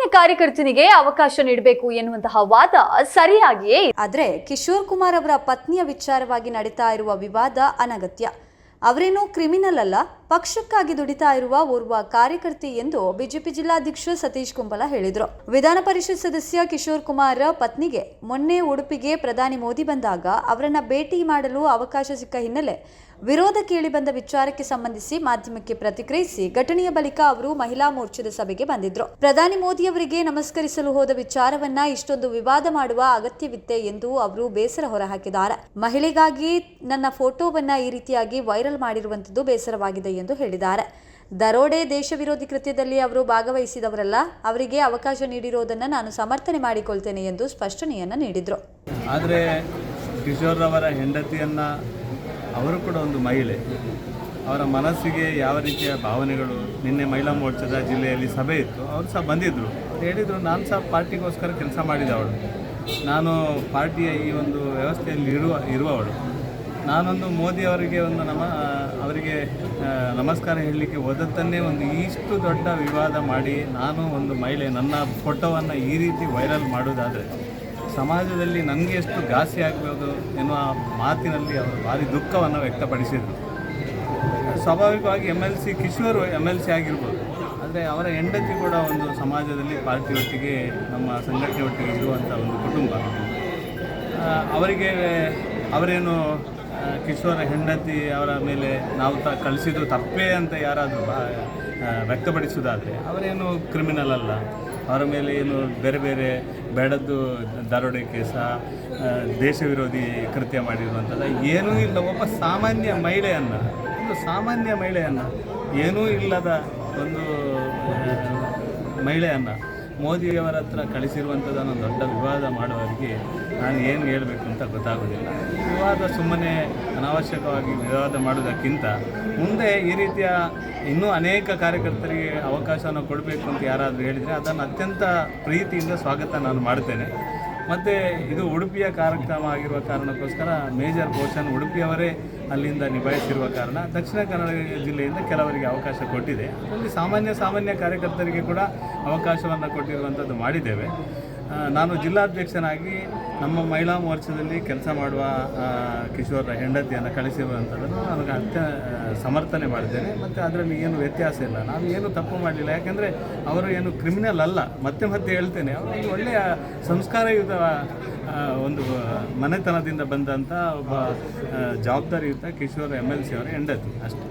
ಸಾಮಾನ್ಯ ಕಾರ್ಯಕರ್ತನಿಗೆ ಅವಕಾಶ ನೀಡಬೇಕು ಎನ್ನುವಂತಹ ವಾದ ಸರಿಯಾಗಿಯೇ. ಆದರೆ ಕಿಶೋರ್ ಕುಮಾರ್ ಅವರ ಪತ್ನಿಯ ವಿಚಾರವಾಗಿ ನಡೀತಾ ಇರುವ ವಿವಾದ ಅನಗತ್ಯ ಅವರೇನೂ ಕ್ರಿಮಿನಲ್ ಅಲ್ಲ ಪಕ್ಷಕ್ಕಾಗಿ ದುಡಿತಾ ಇರುವ ಓರ್ವ ಕಾರ್ಯಕರ್ತಿ ಎಂದು ಬಿಜೆಪಿ ಜಿಲ್ಲಾಧ್ಯಕ್ಷ ಸತೀಶ್ ಕುಂಬಲ ಹೇಳಿದರು. ವಿಧಾನ ಪರಿಷತ್ ಸದಸ್ಯ ಕಿಶೋರ್ ಕುಮಾರ್ ಪತ್ನಿಗೆ ಮೊನ್ನೆ ಉಡುಪಿಗೆ ಪ್ರಧಾನಿ ಮೋದಿ ಬಂದಾಗ ಅವರನ್ನ ಭೇಟಿ ಮಾಡಲು ಅವಕಾಶ ಸಿಕ್ಕ ಹಿನ್ನೆಲೆ ವಿರೋಧ ಕೇಳಿ ಬಂದ ವಿಚಾರಕ್ಕೆ ಸಂಬಂಧಿಸಿ ಮಾಧ್ಯಮಕ್ಕೆ ಪ್ರತಿಕ್ರಿಯಿಸಿ ಘಟನೆಯ ಬಳಿಕ ಅವರು ಮಹಿಳಾ ಮೋರ್ಚಾದ ಸಭೆಗೆ ಬಂದಿದ್ರು. ಪ್ರಧಾನಿ ಮೋದಿ ಅವರಿಗೆ ನಮಸ್ಕರಿಸಲು ಹೋದ ವಿಚಾರವನ್ನ ಇಷ್ಟೊಂದು ವಿವಾದ ಮಾಡುವ ಅಗತ್ಯವಿತ್ತೆ ಎಂದು ಅವರು ಬೇಸರ ಹೊರಹಾಕಿದ್ದಾರೆ. ಮಹಿಳೆಗಾಗಿ ನನ್ನ ಫೋಟೋವನ್ನ ಈ ರೀತಿಯಾಗಿ ವೈರಲ್ ಮಾಡಿರುವಂತದ್ದು ಬೇಸರವಾಗಿದೆ ಎಂದು ಹೇಳಿದ್ದಾರೆ. ದರೋಡೆ ದೇಶ ವಿರೋಧಿ ಕೃತ್ಯದಲ್ಲಿ ಅವರು ಭಾಗವಹಿಸಿದವರಲ್ಲ, ಅವರಿಗೆ ಅವಕಾಶ ನೀಡಿರುವುದನ್ನು ನಾನು ಸಮರ್ಥನೆ ಮಾಡಿಕೊಳ್ತೇನೆ ಎಂದು ಸ್ಪಷ್ಟನೆಯನ್ನು ನೀಡಿದರು. ಆದರೆ ಕಿಶೋರ್ರವರ ಹೆಂಡತಿಯನ್ನು ಅವರು ಕೂಡ ಒಂದು ಮಹಿಳೆ. ಅವರ ಮನಸ್ಸಿಗೆ ಯಾವ ರೀತಿಯ ಭಾವನೆಗಳು? ನಿನ್ನೆ ಮಹಿಳಾ ಮೋರ್ಚಾದ ಜಿಲ್ಲೆಯಲ್ಲಿ ಸಭೆ ಇತ್ತು, ಅವರು ಸಹ ಬಂದಿದ್ದರು ಅವ್ರು ಹೇಳಿದರು, ನಾನು ಸಹ ಪಾರ್ಟಿಗೋಸ್ಕರ ಕೆಲಸ ಮಾಡಿದವಳು. ನಾನು ಪಾರ್ಟಿಯ ಈ ಒಂದು ವ್ಯವಸ್ಥೆಯಲ್ಲಿ ಇರುವ, ಇರುವವಳು. ನಾನೊಂದು ಮೋದಿ ಅವರಿಗೆ ಒಂದು ನಮ ಅವರಿಗೆ ನಮಸ್ಕಾರ ಹೇಳಲಿಕ್ಕೆ ಹೋದದ್ದನ್ನೇ ಒಂದು ಇಷ್ಟು ದೊಡ್ಡ ವಿವಾದ ಮಾಡಿ ನಾನು ಒಂದು ಮಹಿಳೆ, ನನ್ನ ಫೋಟೋವನ್ನು ಈ ರೀತಿ ವೈರಲ್ ಮಾಡೋದಾದರೆ ಸಮಾಜದಲ್ಲಿ ನನಗೆ ಎಷ್ಟು ಘಾಸಿ ಆಗ್ಬೋದು ಎನ್ನುವ ಮಾತಿನಲ್ಲಿ ಅವರು ಭಾರಿ ದುಃಖವನ್ನು ವ್ಯಕ್ತಪಡಿಸಿದರು. ಸ್ವಾಭಾವಿಕವಾಗಿ M L C, Kishore M L C ಆಗಿರ್ಬೋದು. ಆದರೆ ಅವರ ಹೆಂಡತಿ ಕೂಡ ಒಂದು ಸಮಾಜದಲ್ಲಿ ಪಾರ್ಟಿ ಒಟ್ಟಿಗೆ, ನಮ್ಮ ಸಂಘಟನೆ ಒಟ್ಟಿಗೆ ಇರುವಂಥ ಒಂದು ಕುಟುಂಬ. ಅವರಿಗೆ ಅವರೇನು ಕಿಶೋರ ಹೆಂಡತಿ ಅವರ ಮೇಲೆ ನಾವು ತ ಕಳಿಸಿದ್ದು ತಪ್ಪೇ ಅಂತ ಯಾರಾದರೂ ವ್ಯಕ್ತಪಡಿಸೋದಾದರೆ ಅವರೇನು ಕ್ರಿಮಿನಲ್ ಅಲ್ಲ. ಅವರ ಮೇಲೆ ಏನು ಬೇರೆ ಬೇರೆ ಬೇಡದ್ದು ದರೋಡೆ ಕೇಸ ದೇಶ ವಿರೋಧಿ ಕೃತ್ಯ ಮಾಡಿರುವಂಥದ್ದು, ಏನೂ ಇಲ್ಲ. ಒಬ್ಬ ಸಾಮಾನ್ಯ ಮಹಿಳೆಯನ್ನು, ಒಂದು ಸಾಮಾನ್ಯ ಮಹಿಳೆಯನ್ನು, ಏನೂ ಇಲ್ಲದ ಒಂದು ಮಹಿಳೆಯನ್ನು ಮೋದಿಯವರ ಹತ್ರ ಕಳಿಸಿರುವಂಥದ್ದನ್ನು ದೊಡ್ಡ ವಿವಾದ ಮಾಡುವವರಿಗೆ ನಾನು ಏನು ಹೇಳಬೇಕು ಅಂತ ಗೊತ್ತಾಗೋದಿಲ್ಲ. ವಿವಾದ ಸುಮ್ಮನೆ ಅನಾವಶ್ಯಕವಾಗಿ ವಿವಾದ ಮಾಡೋದಕ್ಕಿಂತ ಮುಂದೆ ಈ ರೀತಿಯ ಇನ್ನೂ ಅನೇಕ ಕಾರ್ಯಕರ್ತರಿಗೆ ಅವಕಾಶವನ್ನು ಕೊಡಬೇಕು ಅಂತ ಯಾರಾದರೂ ಹೇಳಿದರೆ ಅದನ್ನು ಅತ್ಯಂತ ಪ್ರೀತಿಯಿಂದ ಸ್ವಾಗತ ನಾನು ಮಾಡ್ತೇನೆ. ಮತ್ತು ಇದು ಉಡುಪಿಯ ಕಾರ್ಯಕ್ರಮ ಆಗಿರುವ ಕಾರಣಕ್ಕೋಸ್ಕರ ಮೇಜರ್ ಪೋರ್ಷನ್ ಉಡುಪಿಯವರೇ ಅಲ್ಲಿಂದ ನಿಭಾಯಿಸಿರುವ ಕಾರಣ ದಕ್ಷಿಣ ಕನ್ನಡ ಜಿಲ್ಲೆಯಿಂದ ಕೆಲವರಿಗೆ ಅವಕಾಶ ಕೊಟ್ಟಿದೆ. ಅದರಲ್ಲಿ ಸಾಮಾನ್ಯ ಸಾಮಾನ್ಯ ಕಾರ್ಯಕರ್ತರಿಗೆ ಕೂಡ ಅವಕಾಶವನ್ನು ಕೊಟ್ಟಿರುವಂಥದ್ದು ಮಾಡಿದ್ದೇವೆ. ನಾನು ಜಿಲ್ಲಾಧ್ಯಕ್ಷನಾಗಿ ನಮ್ಮ ಮಹಿಳಾ ಮೋರ್ಚಾದಲ್ಲಿ ಕೆಲಸ ಮಾಡುವ ಕಿಶೋರ ಹೆಂಡತಿಯನ್ನು ಕಳಿಸಿರುವಂಥದ್ದನ್ನು ನನಗೆ ಅತ್ಯ ಸಮರ್ಥನೆ ಮಾಡಿದ್ದೇನೆ. ಮತ್ತು ಅದರಲ್ಲಿ ಏನು ವ್ಯತ್ಯಾಸ ಇಲ್ಲ. ನಾನು ಏನು ತಪ್ಪು ಮಾಡಲಿಲ್ಲ. ಯಾಕೆಂದರೆ ಅವರು ಏನು ಕ್ರಿಮಿನಲ್ ಅಲ್ಲ. ಮತ್ತೆ ಮತ್ತೆ ಹೇಳ್ತೇನೆ. ಅವರು ಒಳ್ಳೆಯ ಸಂಸ್ಕಾರಯುತ ಒಂದು ಮನೆತನದಿಂದ ಬಂದಂಥ ಒಬ್ಬ ಜವಾಬ್ದಾರಿಯುತ ಕಿಶೋರ್ ಎಂ ಎಲ್ ಸಿ ಅವರ ಹೆಂಡತಿ. ಅಷ್ಟೇ.